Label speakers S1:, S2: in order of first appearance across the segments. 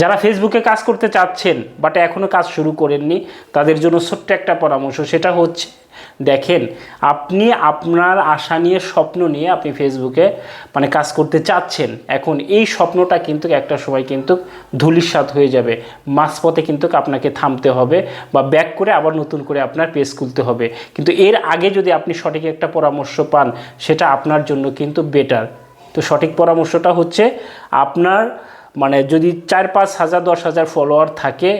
S1: যারা ফেসবুকে কাজ করতে চাচ্ছেন বাট এখনও কাজ শুরু করেননি, তাদের জন্য ছোট্ট একটা পরামর্শ, সেটা হচ্ছে, দেখেন, আপনি আপনার আশা নিয়ে স্বপ্ন নিয়ে আপনি ফেসবুকে মানে কাজ করতে চাচ্ছেন, এখন এই স্বপ্নটা কিন্তু একটা সময় কিন্তু ধুলিস্বাদ হয়ে যাবে, মাঝপথে কিন্তু আপনাকে থামতে হবে, বা ব্যাক করে আবার নতুন করে আপনার পেজ খুলতে হবে, কিন্তু এর আগে যদি আপনি সঠিক একটা পরামর্শ পান, সেটা আপনার জন্য কিন্তু বেটার তো সঠিক পরামর্শটা হচ্ছে, আপনার মানে যদি চার পাঁচ হাজার দশ হাজার ফলোয়ার থাকে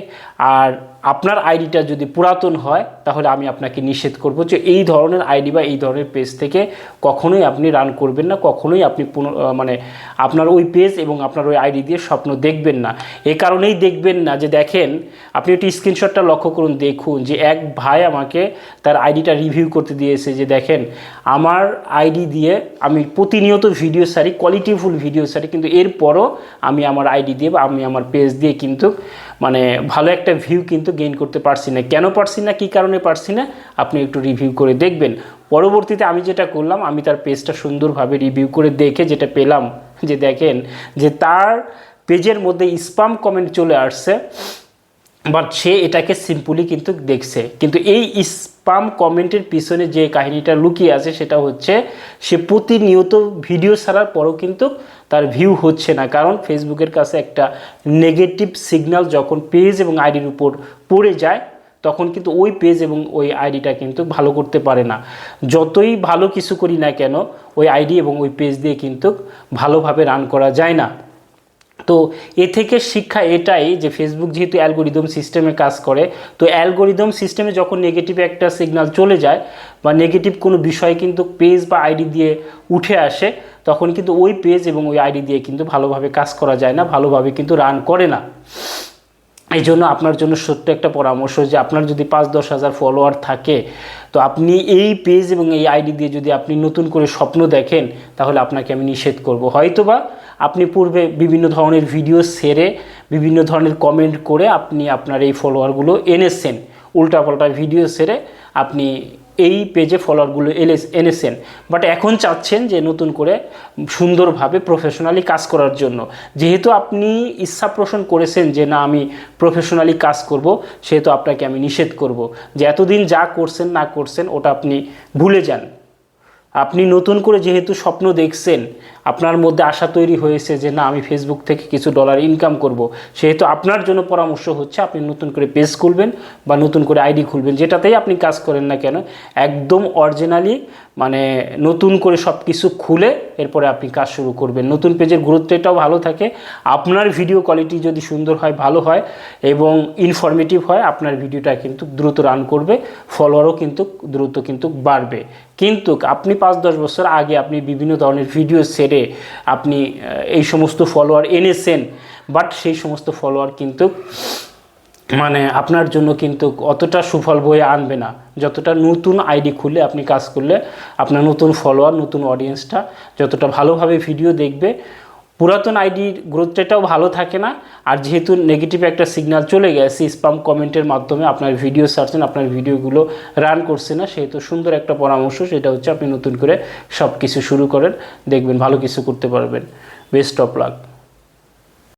S1: আর আপনার আইডিটা যদি পুরাতন হয়, তাহলে আমি আপনাকে নিষেধ করব যে এই ধরনের আইডি বা এই ধরনের পেজ থেকে কখনোই আপনি রান করবেন না, কখনোই আপনি পুন- মানে আপনার ওই পেজ এবং আপনার ওই আইডি দিয়ে স্বপ্ন দেখবেন না। এ কারণেই দেখবেন না যে দেখেন, আপনি একটি স্ক্রিনশটটা লক্ষ্য করুন, দেখুন যে এক ভাই আমাকে তার আইডিটা রিভিউ করতে দিয়েছে যে দেখেন, আমার আইডি দিয়ে আমি প্রতিনিয়ত ভিডিও সারি কোয়ালিটিফুল ভিডিও সারি কিন্তু এরপরও আমি আমার আইডি দিয়ে বা আমি আমার পেজ দিয়ে কিন্তু মানে ভালো একটা ভিউ কিন্তু গেইন করতে পারছি না। কেন পারছি না? কী কারণে পারছি না? আপনি একটু রিভিউ করে দেখবেন। পরবর্তীতে আমি যেটা করলাম, আমি তার পেজটা সুন্দরভাবে রিভিউ করে দেখে যেটা পেলাম, যে দেখেন যে তার পেজের মধ্যে স্পাম কমেন্ট চলে আসছে বাট সে এটাকে সিম্পলি কিন্তু দেখছে। কিন্তু এই স্পাম কমেন্টের পিছনে যে কাহিনীটা লুকিয়ে আছে সেটা হচ্ছে, সে প্রতিনিয়ত ভিডিও ছাড়ার পরও কিন্তু তার ভিউ হচ্ছে না। কারণ ফেসবুকের কাছে একটা নেগেটিভ সিগন্যাল যখন পেজ এবং আইডির উপর পড়ে যায়, তখন কিন্তু ওই পেজ এবং ওই আইডিটা কিন্তু ভালো করতে পারে না। যতই ভালো কিছু করি না কেন, ওই আইডি এবং ওই পেজ দিয়ে কিন্তু ভালোভাবে রান করা যায় না। তো এ থেকে শিক্ষা এটাই যে ফেসবুক যেহেতু অ্যালগোরিদম সিস্টেমে কাজ করে, তো অ্যালগোরিদম সিস্টেমে যখন নেগেটিভ একটা সিগনাল চলে যায় বা নেগেটিভ কোনো বিষয় কিন্তু পেজ বা আইডি দিয়ে উঠে আসে, তখন কিন্তু ওই পেজ এবং ওই আইডি দিয়ে কিন্তু ভালোভাবে কাজ করা যায় না, ভালোভাবে কিন্তু রান করে না। এই জন্য আপনার জন্য সত্য একটা পরামর্শ যে আপনার যদি পাঁচ দশ হাজার ফলোয়ার থাকে, তো আপনি এই পেজ এবং এই আইডি দিয়ে যদি আপনি নতুন করে স্বপ্ন দেখেন, তাহলে আপনাকে আমি নিষেধ করব। হয়তোবা আপনি পূর্বে বিভিন্ন ধরনের ভিডিও সেরে বিভিন্ন ধরনের কমেন্ট করে আপনি আপনার এই ফলোয়ারগুলো এনেছেন। উল্টা পাল্টা ভিডিও সেরে আপনি এই পেজে ফলোয়ারগুলো এলে, এনেছেন। বাট এখন চাচ্ছেন যে নতুন করে সুন্দরভাবে প্রফেশনালি কাজ করার জন্য। যেহেতু আপনি ইচ্ছা পোষণ করেছেন যে না, আমি প্রফেশনালি কাজ করব, সেহেতু আপনাকে আমি নিষেধ করব। যে এতদিন যা করছেন, না করছেন, ওটা আপনি ভুলে যান। আপনি নতুন করে যেহেতু স্বপ্ন দেখছেন আপনার মধ্যে আশা তৈরি হয়েছে যে না, আমি ফেসবুক থেকে কিছু ডলার ইনকাম করব। সেহেতু আপনার জন্য পরামর্শ হচ্ছে আপনি নতুন করে পেজ খুলবেন বা নতুন করে আইডি খুলবেন, যেটাতেই আপনি কাজ করেন না কেন, একদম অরিজিনালি মানে নতুন করে সব কিছু খুলে এরপরে আপনি কাজ শুরু করবেন। নতুন পেজের গুরুত্ব এটাও ভালো থাকে, আপনার ভিডিও কোয়ালিটি যদি সুন্দর হয়, ভালো হয় এবং ইনফরমেটিভ হয়, আপনার ভিডিওটা কিন্তু দ্রুত রান করবে ফলোয়ারও কিন্তু দ্রুত কিন্তু বাড়বে। কিন্তু আপনি পাঁচ দশ বছর আগে আপনি বিভিন্ন ধরনের ভিডিও সেরে আপনি এই সমস্ত ফলোয়ার এনেছেন বাট সেই সমস্ত ফলোয়ার কিন্তু মানে আপনার জন্য কিন্তু অতটা সুফল বয়ে আনবে না। যতটা নতুন আইডি খুলে আপনি কাজ করলে, আপনার নতুন ফলোয়ার নতুন অডিয়েন্সটা যতটা ভালোভাবে ভিডিও দেখবে পুরাতন আইডির গ্রোথটাও ভালো থাকে না, আর যেহেতু নেগেটিভ একটা সিগনাল চলে গেছে স্পাম কমেন্টের মাধ্যমে আপনার ভিডিও সার্চেন আপনার ভিডিওগুলো রান করছে না, সেহেতু সুন্দর একটা পরামর্শ, সেটা হচ্ছে আপনি নতুন করে সব কিছু শুরু করেন, দেখবেন ভালো কিছু করতে পারবেন। Best of luck